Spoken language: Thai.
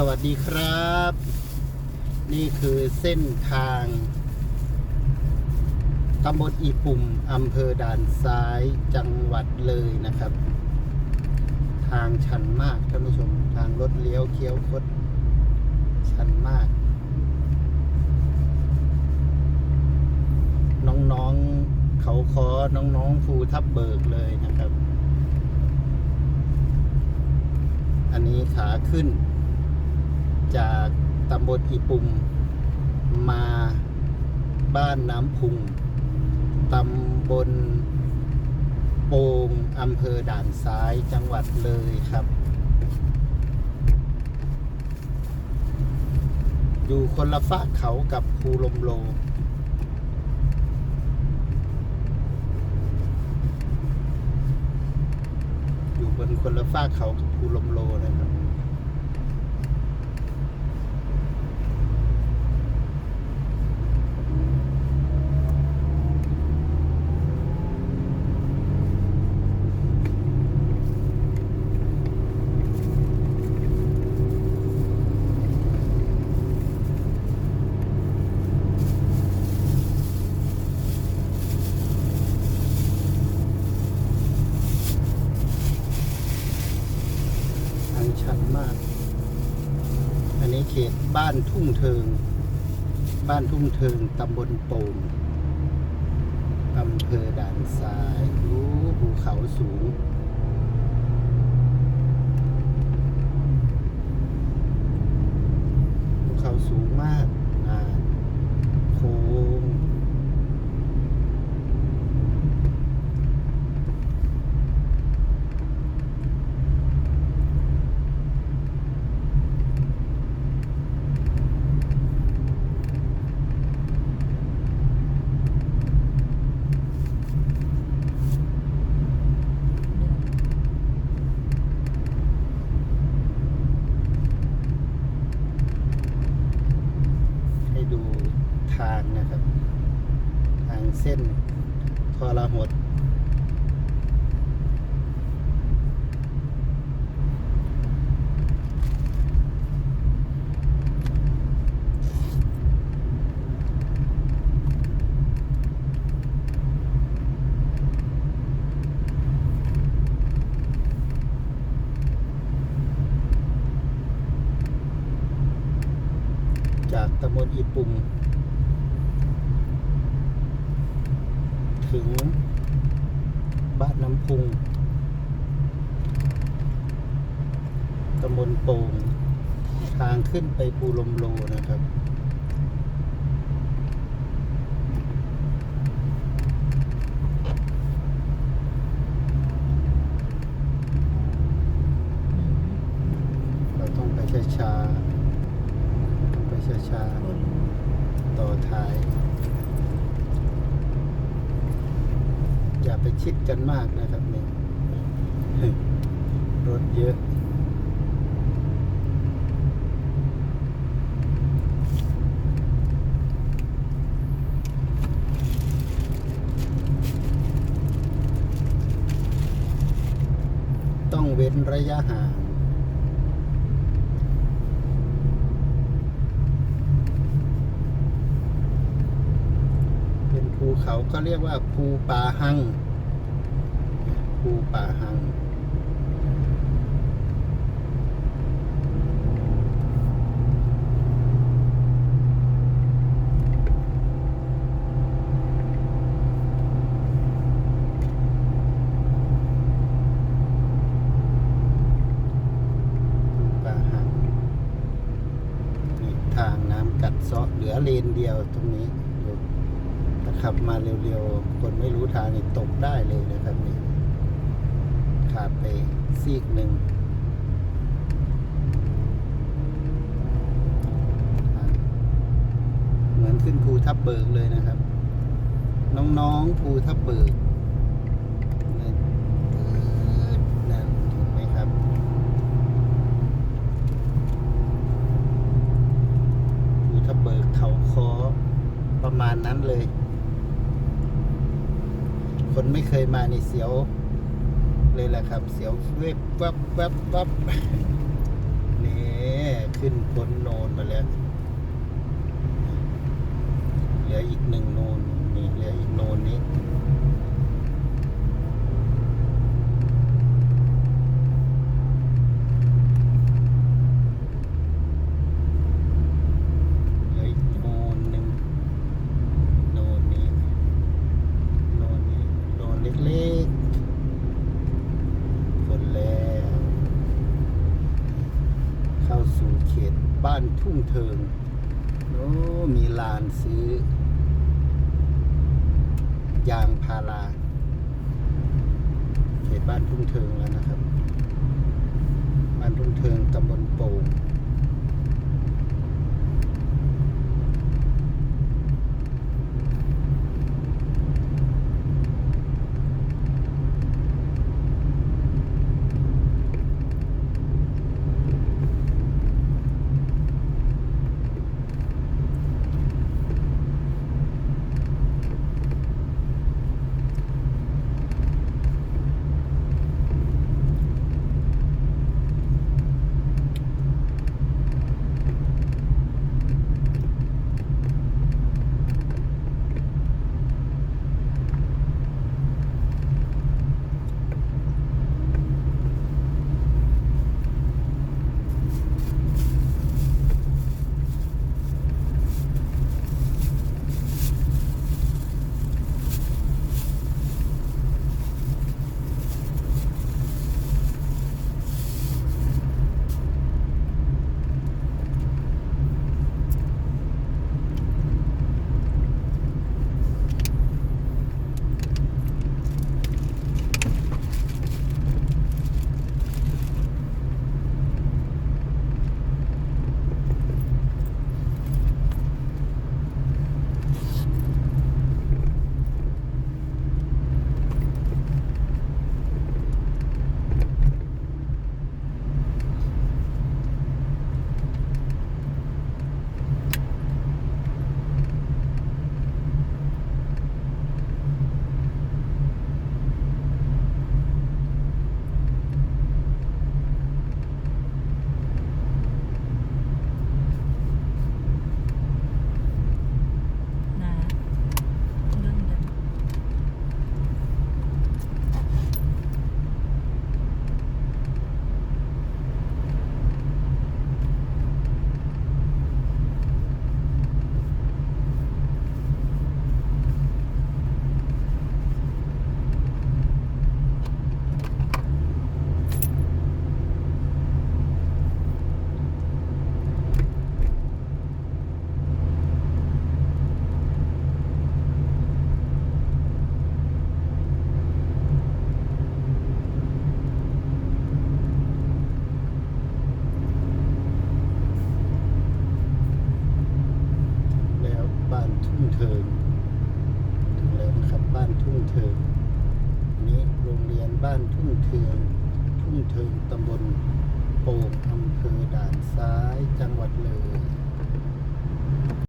สวัสดีครับ นี่คือเส้นทางตำบลอีปุ่มอำเภอด่านซ้ายจังหวัดเลยนะครับ ทางชันมากท่านผู้ชม ทางรถเลี้ยวเคี้ยวคด ชันมาก น้องๆเขาคอน้องๆภูทับเบิกเลยนะครับ อันนี้ขาขึ้น จากตำบลอีปุ่มมาบ้านน้ำพุงตำบลโป่งอำเภอด่านซ้ายจังหวัดเลยครับ อยู่คนละฝากเขากับภูลมโลอยู่บนคนละฝากเขากับภูลมโลนะครับ ทางชันมาก อันนี้เขตบ้านทุ่งเทิง บ้านทุ่งเทิงตำบลโป่งอำเภอด่านซ้ายรู้ภูเขาสูง ภูเขาสูงมากอ่าโค้ง ให้ดูทางนะครับ ทางเส้นทรหดจากตำบลอีปุ่ม ถึง บ้านน้ำพุงตำบลโป่งทางขึ้นไปภูลมโลนะครับเราต้องไปช้าๆไปช้าๆต่อท้าย อย่าไปชิดกันมากนะครับนี่รถเยอะต้องเว้นระยะห่าง เขาก็เรียกว่าภูป่าหังภูป่าหังภูป่าหังนี่ทางน้ำกัดเซาะเหลือเลนเดียวตรงนี้ ขับมาเร็วๆ คนไม่รู้ทางนี่ตกได้เลยนะครับนี่ขาดไปซีกหนึ่งเหมือนขึ้นภูทับเบิกเลยนะครับ น้องๆภูทับเบิกเห็นไหมครับภูทับเบิกเขาคอประมาณนั้นเลย คนไม่เคยมาในเสียวเลยแหละครับ เสียวเวบวับวับวับนี่ขึ้นพ้นโนนมาแล้วเหลืออีกหนึ่งโนนนี่เหลืออีกโนนนี้ เหลืออีกโนนหนึ่งโนนนี้ โนนนี้โนนเล็กๆคนแล้ว เข้าสู่เขตบ้านทุ่ง เทิงโอ้มีลานซื้อ ยางพาราเขตบ้านทุ่งเทิงแล้วนะครับ บ้านทุ่งเทิงตำบลโป่ง ทุ่งเทิงถึงแล้วนะครับบ้านทุ่งเทิงนนี้โรงเรียนบ้านทุ่งเทิงทุ่งเทิงตำบลโป่งอำเภอด่านซ้ายจังหวัดเลย